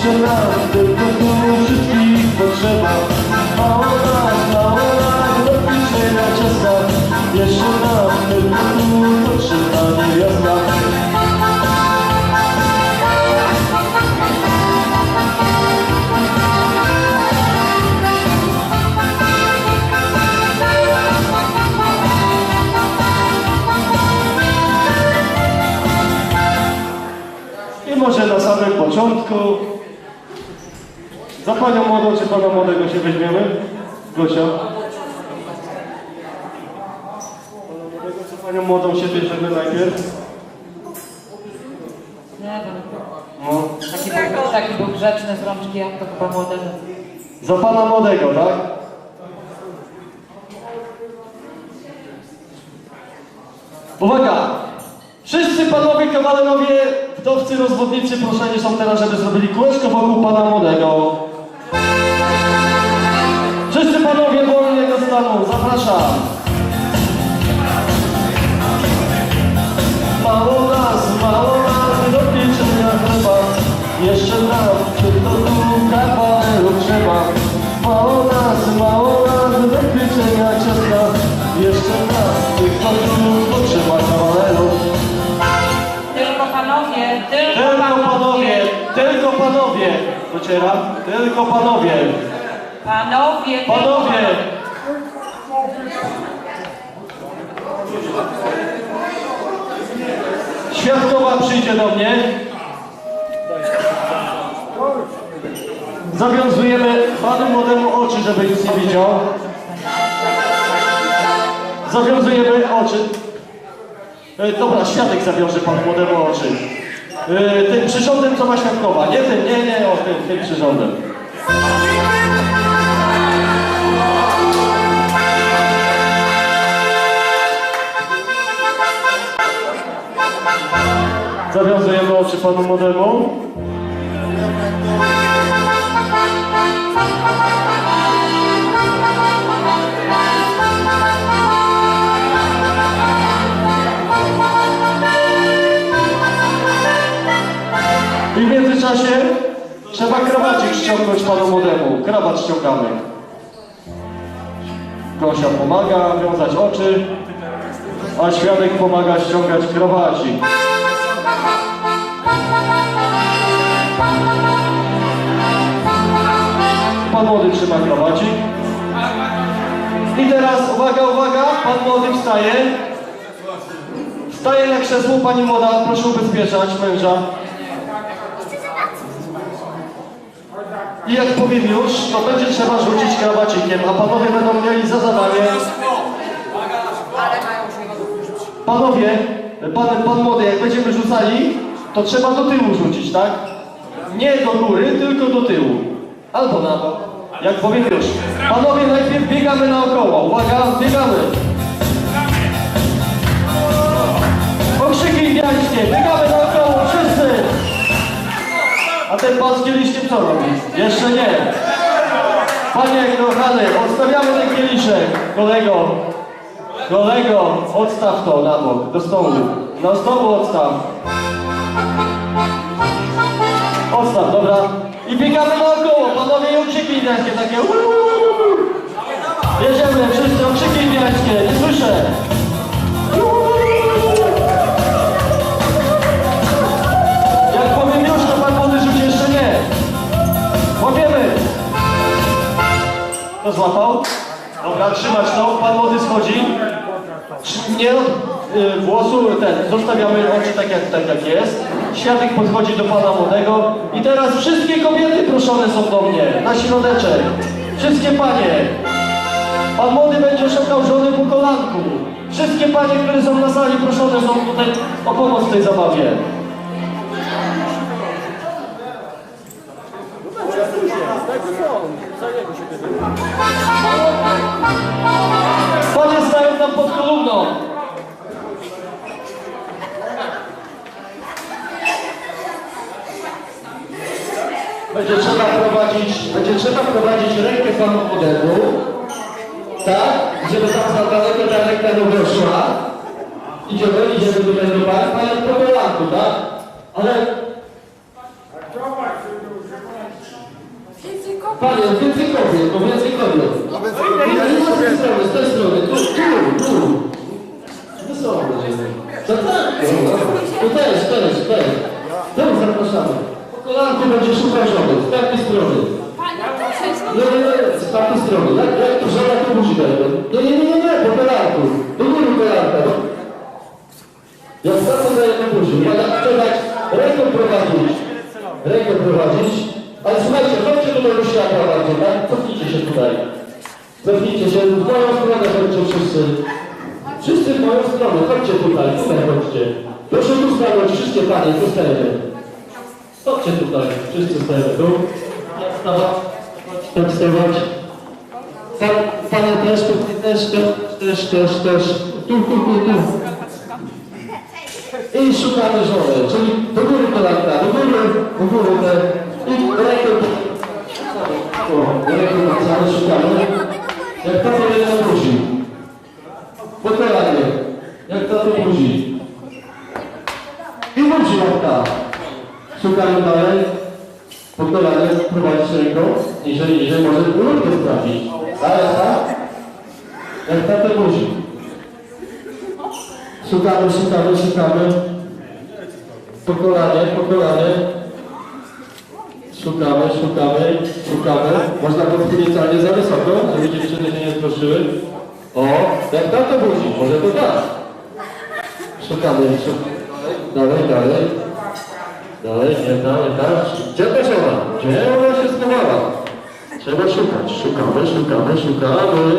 Jeszcze nam tylko tu wszystkich potrzeba. Mało nas, mało nas do pieczenia ciasta Jeszcze nam tylko tu potrzebna niewiasta I może na samym początku za panią młodą czy pana młodego się weźmiemy? Gosia? Pana młodego czy panią młodą się bierzemy najpierw? Nie wiem. No. Taki był, taki był grzeczny z rączki, jak to chyba młodego. Za pana młodego, tak? Uwaga! Wszyscy panowie kawalerowie, wdowcy, rozwodnicy proszeni są teraz, żeby zrobili kółeczko wokół pana młodego. Wszyscy panowie wolnie do zapraszam. Dociera? Tylko panowie Panowie, Panowie! Świadkowa przyjdzie do mnie. Zawiązujemy panu młodemu oczy, żeby nic nie widział. Zawiązujemy oczy. E, dobra, świadek zawiąże panu młodemu oczy. E, tym przyrządem, co ma świadkowa. Nie tym, nie, nie, o tym, tym przyrządem. Zawiązujemy oczy panu młodemu. I w międzyczasie trzeba krawacik ściągnąć panu młodemu. Krawat ściągamy. Gosia pomaga wiązać oczy, a świadek pomaga ściągać krawacik. Pan młody trzyma krawacik. I teraz, uwaga, uwaga, pan młody wstaje. Wstaje na krzesło, pani młoda, proszę ubezpieczać męża. I jak powiem już, to będzie trzeba rzucić krawacikiem, a panowie będą mieli za zadanie... Panowie, pan, pan młody, jak będziemy rzucali, to trzeba do tyłu rzucić, tak? Nie do góry, tylko do tyłu. Albo na bok. Jak powiem już. Panowie, najpierw biegamy naokoło. Uwaga, biegamy. Okrzyki indiańskie, biegamy naokoło. A ten pan z kieliszkiem co robi? Jeszcze nie. Panie kochany, odstawiamy ten kieliszek. Kolego, kolego, odstaw to na bok, do stołu. Na stołu odstaw. Odstaw, dobra. I biegamy naokoło, panowie i okrzyki indiańskie takie. Jedziemy, wszyscy okrzyki indiańskie, nie słyszę. Dobra, trzymać to, pan młody schodzi. Nie od y, włosu ten, zostawiamy oczy tak jak, tak jak jest. Świadek podchodzi do pana młodego. I teraz wszystkie kobiety proszone są do mnie, na środeczek. Wszystkie panie. Pan młody będzie szukał żony po kolanku. Wszystkie panie, które są na sali proszone są tutaj o pomoc w tej zabawie. Panie stają tam pod kolumną. Będzie trzeba prowadzić, będzie trzeba prowadzić rękę panu młodemu, tak, żeby tam za daleko ta ręka nie weszła. Idziemy, idziemy tutaj do pana, pan jest po tak? Ale Panie, więcej kobiet, no więcej kobiet. Nie, nie z tej strony, z tej strony, tu, tu, tu. Wesoło będziemy. Co tak? No, no też, też, też. Tam zapraszamy. Po kolanku będzie szukał żony, z tamtej strony. Nie, nie, nie, z tamtej strony. Jak, jak to żona to musi dać? Nie, nie, nie, nie, nie, po kolanku. Do góry kolanka. no. Jak za to daje na buzi. Pana trzeba ręką prowadzić. Ręką prowadzić. Ale słuchajcie, chodźcie tutaj do światła bardziej, tak? Cofnijcie się tutaj. Cofnijcie się, w moją stronę chodźcie wszyscy. Wszyscy w moją stronę, chodźcie tutaj, tutaj chodźcie. Proszę tu stanąć, wszystkie panie, tu stajemy. Chodźcie tutaj, wszyscy stajemy tu. Tak stawać, tak stawać. Pan, panie też, tu też, też, też, też. Tu, tu, tu, tu. I szukamy żony, czyli do góry kolanka, do góry, do góry te, i rękę, rękę cały szukamy, jak tato jedna buzi, po kolanie, jak tato buzi, i buzi jak ta, szukamy dalej, po kolanie, prowadzić ręką, niżej, niżej, może ulotkę trafić, ale tak, jak tato buzi. Szukamy, szukamy, szukamy. Po kolanie, po kolanie. Szukamy, szukamy, szukamy. Można podchylić wcale nie za wysoko, żeby dziewczyny się nie zgłosiły. O, jak tam to budzi, może to tak. Szukamy. Dalej, dalej. Dalej, nie tam, nie. Gdzie to się ma? Gdzie ona się schowała? Trzeba szukać. Szukamy, szukamy, szukamy.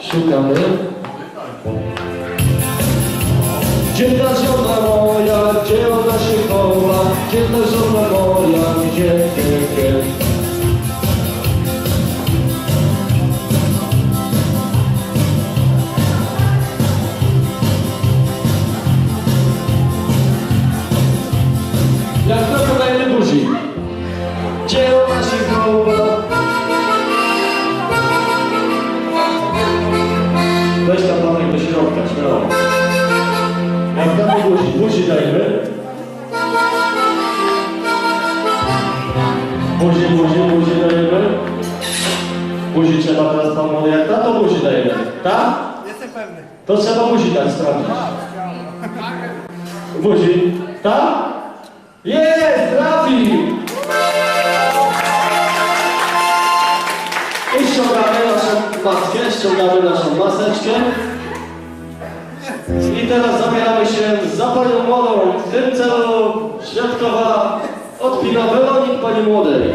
Szukamy. Gdzie ta trzeba teraz pan młody, jak ta, to buzi dajemy. Tak? Jestem pewny. To trzeba buzi dać sprawdzić. Buzi, tak? Jest, trafił! I ściągamy naszą maskę, ściągamy naszą maseczkę. I teraz zabieramy się za panią młodą. W tym celu świadkowa odpina welonik pani młodej.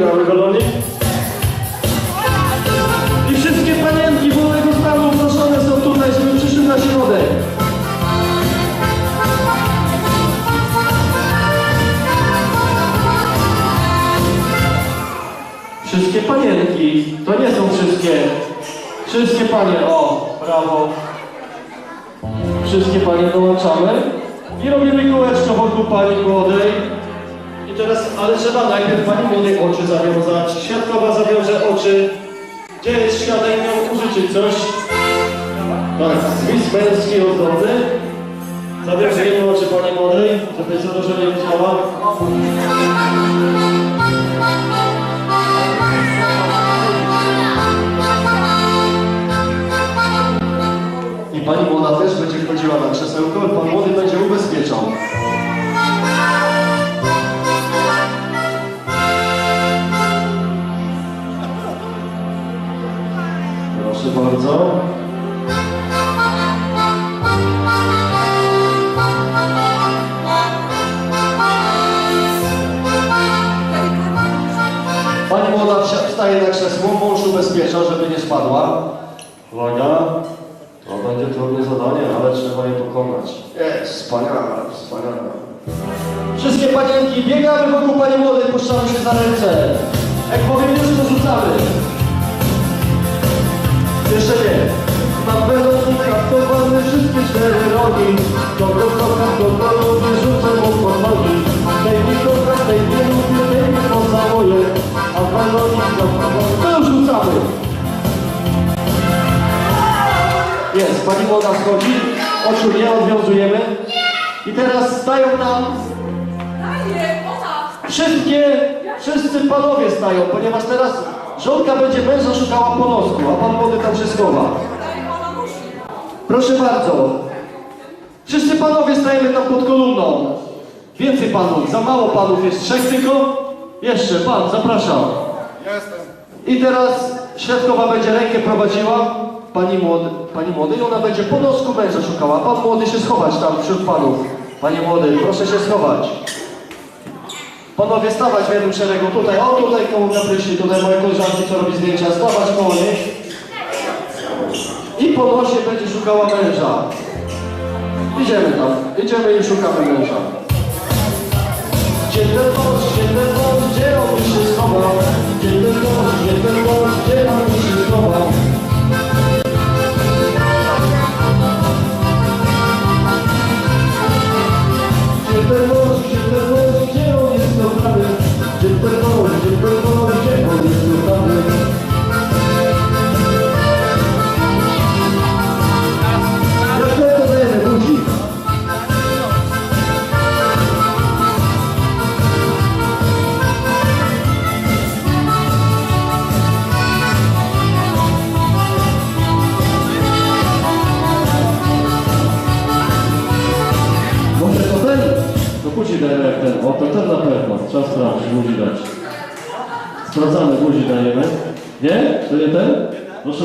Welonik. I wszystkie panienki wolnego stanu proszone są tutaj, żeby przyszły na środek. Wszystkie panienki, to nie są wszystkie. Wszystkie panie, o, brawo. Wszystkie panie dołączamy i robimy kółeczko wokół pani młodej. Teraz, ale trzeba najpierw pani młodej oczy zawiązać. Świadkowa zawiąże oczy. Gdzie jest świadek, miał użyczyć coś. Tak, zwis męski ozdobny. Zawiążemy oczy pani młodej, żeby za dużo nie widziała. I pani młoda też będzie wchodziła na krzesełko, spadła. Uwaga, to będzie trudne zadanie, ale trzeba je pokonać. Jest, wspaniale, wspaniale. Wszystkie panienki, biegamy wokół pani młodej, puszczamy się za ręce. Jak powiem już, to rzucamy. Jeszcze nie. Na pelonikach to walmy wszystkie cztery rogi. Do kokoka, do kolu wyrzucę mu pod nogi. Tej mi kocha, tej nie lubię, tej mi pocałuję. A pelonik młoda schodzi, oczu nie odwiązujemy. I teraz stają tam wszystkie, wszyscy panowie stają, ponieważ teraz żonka będzie męża szukała po nosku, a pan młody tam się schowa. Proszę bardzo. Wszyscy panowie stajemy tam pod kolumną. Więcej panów, za mało panów jest trzech tylko. Jeszcze pan, zapraszam. Jestem. I teraz świadkowa będzie rękę prowadziła, pani młody, pani młody i ona będzie po nosku męża szukała. Pan młody się schować tam wśród panów. Panie młody, proszę się schować. Panowie stawać w jednym szeregu tutaj, o tutaj koło kaprysi, tutaj moje koleżanki co robi zdjęcia, stawać koło nich. I po nosie będzie szukała męża. Idziemy tam, idziemy i szukamy męża. Mąż, gdzie ten mąż, gdzie on się schował? Mąż, gdzie ten mąż, gdzie on się schował?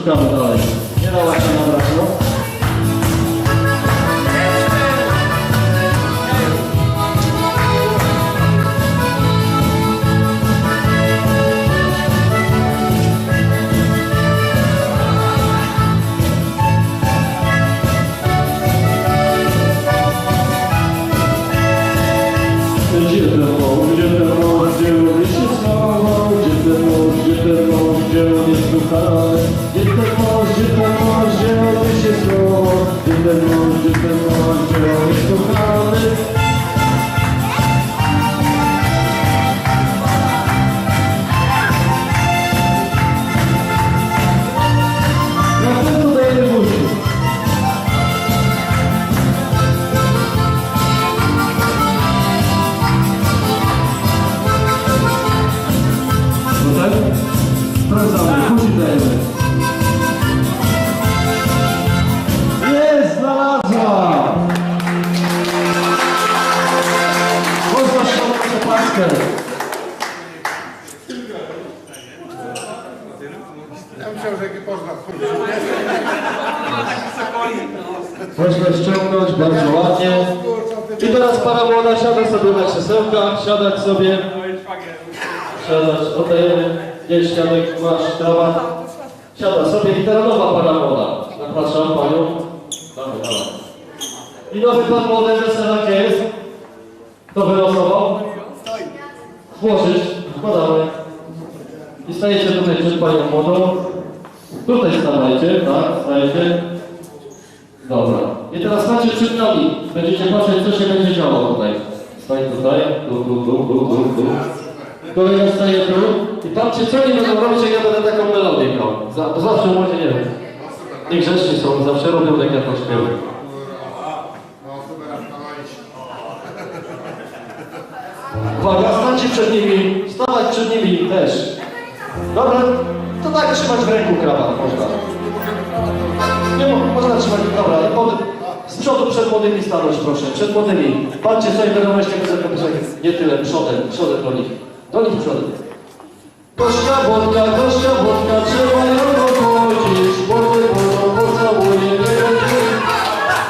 No szukamy krzesełkach, siadać sobie. Siadać, oddajemy. Jest siadek, masz trawa. Siada sobie i teraz nowa para młoda. Zapraszam panią. I nowy pan młody weselak jest. Kto wylosował? Włożyć, wkładamy. I stajecie tutaj przed panią młodą. Tutaj stawajcie, tak, stajecie. Dobra. I teraz macie przed nami. Będziecie patrzeć, co się będzie działo tutaj. Stań tutaj, tu, tu, tu, tu, tu, tu. Kolejny staje tu. I patrzcie, co oni będą robić, jak ja będę taką melodię grał. Za, zawsze młodzie nie wiem. Niegrzeczni są, zawsze robią tak jak to super, aż na Uwaga, stańcie przed nimi, stawać przed nimi też. Dobra, to tak trzymać w ręku krawat można. Nie mo- można trzymać, dobra, pod, z przodu przed młodymi stanąć proszę, przed młodymi. Patrzcie sobie będą weź tego zakopysek. Nie tyle, przodem, przodem do nich. Do nich przodem. Wodka, wodka, trzeba ją. Młody młodą pocałuje, nie będzie.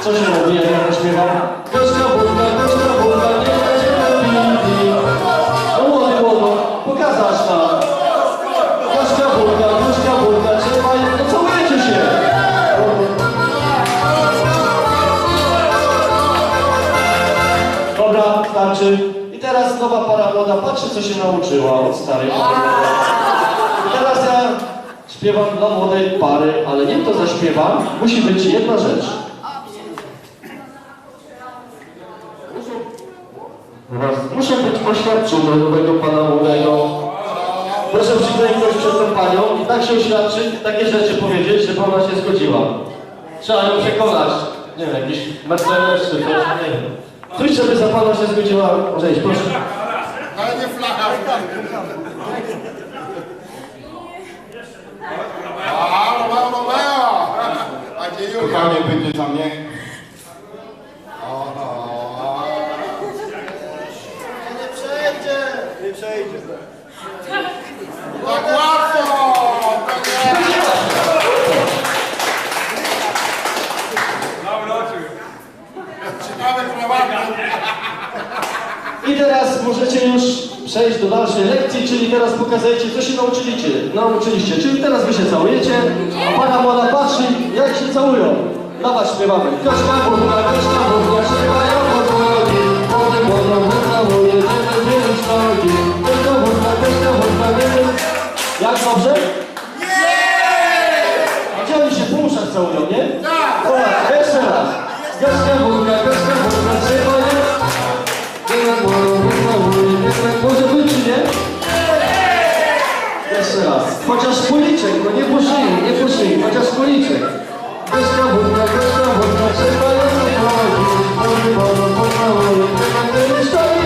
Co się robi, jak ja śpiewam? Nowa para młoda patrzy, co się nauczyła od starej. I teraz ja śpiewam dla młodej pary, ale nie to zaśpiewam, musi być jedna rzecz. Muszę być oświadczony nowego pana młodego. Proszę przyklęknąć przed tą panią i tak się oświadczyć, takie rzeczy powiedzieć, żeby ona się zgodziła. Trzeba ją przekonać. Nie wiem, jakiś Mercedes czy coś, nie wiem. Coś, żeby za pana się zgodziła. Może iść, proszę. Ale nie flacha. A, Romeo, Romeo! A gdzie Julia? Kochanie, będzie za mnie. Aha. Tak łatwo! To nie! Ciekawe prowadzą. I teraz możecie już przejść do dalszej lekcji, czyli teraz pokazujecie, co się nauczyliście. nauczyliście. Czyli teraz wy się całujecie, a pana młoda patrzy, jak się całują. Dawać śpiewamy. Kośka, burka, kośka, burka, śpiewają podłogi. Potem wodą wycałuje, żeby zmienić nogi. Kośka, burka, kośka, burka, nie Jak dobrze? A gdzie oni się po uszach całują, nie? Tak. Jeszcze raz. Kośka, burka, Chociaż policzek, no nie po nie po szyi, chociaż policzek. Kośka wódka, kośka wódka, trzeba ją zaprowadzić. Może wodą pocałuje, tego nie stoi.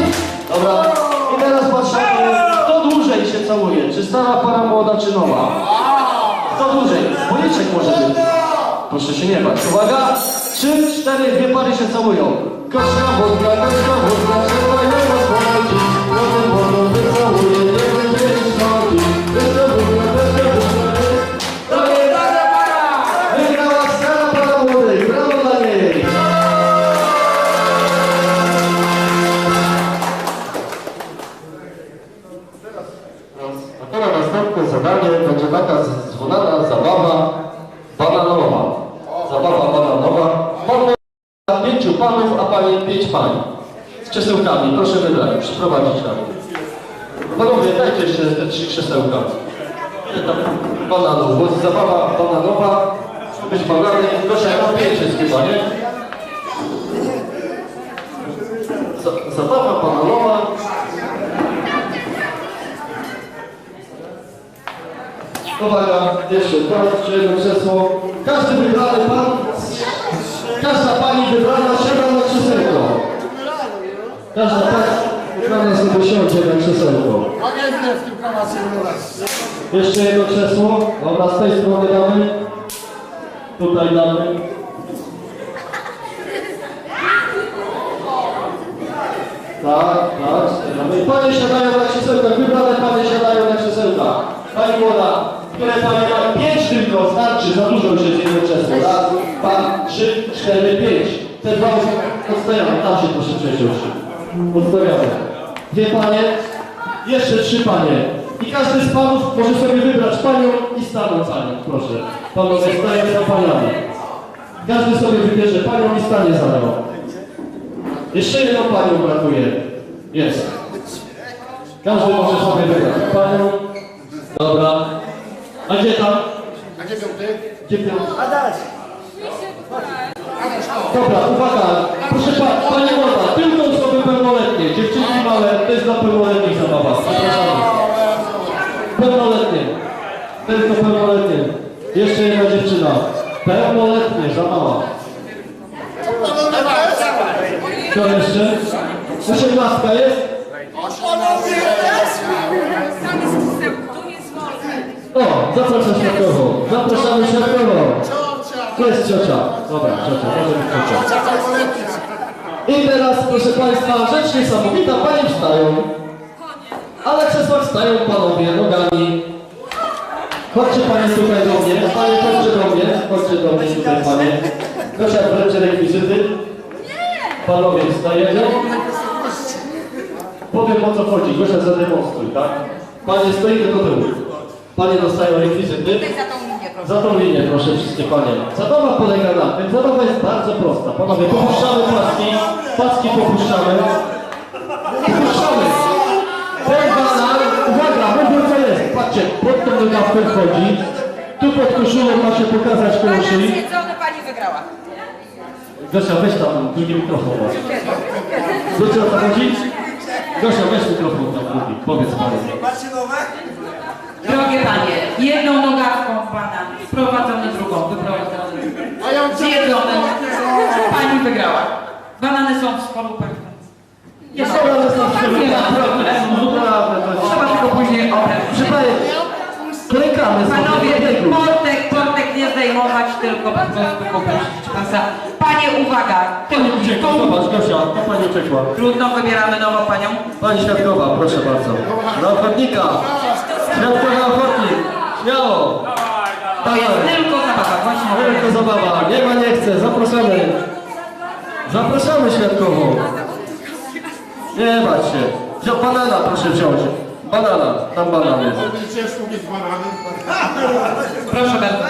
Dobra. I teraz patrzymy, kto dłużej się całuje. Czy stara para młoda, czy nowa? Kto dłużej? Policzek może być. Proszę się nie bać. Uwaga! Trzy, cztery, dwie pary się całują. Kośka wódka, kośka wódka, trzeba ją rozprowadzić. Wodą, wodą wycałuje, nie pani pięć pań. Z krzesełkami. Proszę wybrać, przyprowadzić nam. Panowie, dajcie jeszcze te trzy krzesełka. Tam bananów? Bo zabawa bananowa. Być banany. Proszę, mam pięć jest chyba, nie? Za- Zabawa bananowa. Uwaga, jeszcze teraz jedno krzesło. Każdy wybrany pan, każda pani wybrana. Każda pani wybrana sobie siądzie na krzesełko. Wybrać. Jeszcze jedno krzesło. Dobra, z tej strony damy. Tutaj damy. Tak, tak. Damy. Panie siadają na krzesełkach. Wybrane panie siadają na krzesełkach. Pani młoda, które panie ma pięć tylko starczy, za dużo już jest jedno krzesło. Raz, dwa, trzy, cztery, pięć. Te dwa odstawiamy. Tam się proszę przejść. Odstawiamy. Dwie panie, jeszcze trzy panie. I każdy z panów może sobie wybrać panią i stanąć za nią, proszę. Panowie stają za paniami. Każdy sobie wybierze panią i stanie za nią. Jeszcze jedną panią brakuje. Jest. Każdy może sobie wybrać panią. Dobra. A gdzie tam? A gdzie piąty? Gdzie piątka? Dobra, uwaga, proszę pa, Pani Młoda, tylko pełnoletnie, dziewczynki małe, to jest dla pełnoletnich zabawa, zapraszamy. Pełnoletnie, tylko pełnoletnie. Jeszcze jedna dziewczyna, pełnoletnie, za mała. Kto jeszcze? Osiemnastka jest? O, zapraszam świadkowo, zapraszamy świadkowo. To jest ciocia. Dobra, ciocia, może być ciocia. I teraz, proszę Państwa, rzecz niesamowita, Panie wstają. A na krzesłach stają Panowie nogami. Chodźcie Panie tutaj do mnie. Panie, chodźcie do mnie. Chodźcie do mnie tutaj, Panie. Gosia, wręczy rekwizyty. Panowie, wstajemy. Powiem o co chodzi. Gosia, zademonstruj, tak? Panie, stoi do tyłu. Panie dostają rekwizyty. za tą linię, proszę. Za tą linię, proszę wszystkie panie. Zabawa polega na tym, zabawa jest bardzo prosta. Panowie, popuszczamy paski, paski popuszczamy. Popuszczamy. Ten banan, uwaga, mówię co jest. Patrzcie, pod tą nogawkę wchodzi. Tu pod koszulą ma się pokazać koło szyi. zjedzony, pani wygrała. Gosia, weź tam drugi mikrofon. Wiecie o co chodzi? Gosia, weź mikrofon tam drugi. Powiedz panie. Drogie panie, jedną nogawką pana wprowadzony drugą, ja Zjedzone. Pani wygrała. Banany są w skorupach. Nie ma problemu. Jest... Trzeba tylko później obrać. Klękamy. Panowie, portek, portek nie zdejmować, tylko po prostu poprosić pasa. Panie, uwaga! Pani uciekła, zobacz Gosia, to Pani uciekła. Trudno, wybieramy nową panią. Pani Świadkowa, proszę bardzo. Na ochotnika. Świadkowa na ochotnik. Śmiało. To jest tylko zabawa, właśnie. Tylko zabawa. Nie ma, nie chce. Zapraszamy. Zapraszamy Świadkową. Nie bać się. Wziął banana, proszę wziąć. Banana, tam banan jest. Ciężko mieć banany. Proszę bardzo.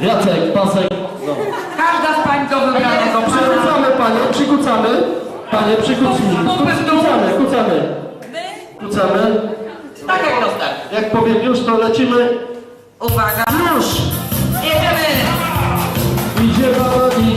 Jacek, pasek. No. Każda z pań do wybranego pana. Przekucamy panie, przykucamy. Panie, przykucamy. Kucamy, kucamy. Kucamy. Tak jak dostać. Jak powiem już, to lecimy. Uwaga. Już! Jedziemy. Idzie banan,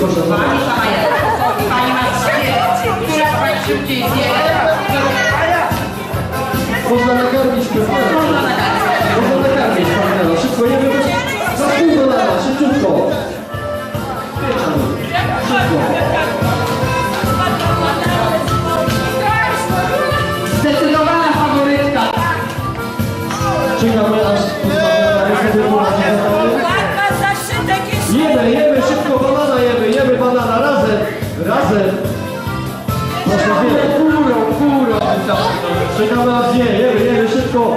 pani sama Pani ma która pani szybciej zje. Można nakarmić pewnie. Można nakarmić. Można nakarmić. Szybko go. Za pół dolara, szybciutko. Zdecydowana razem. Proszę zjeść. Górą, górą. Czekamy aż zje, jemy, jemy, szybko.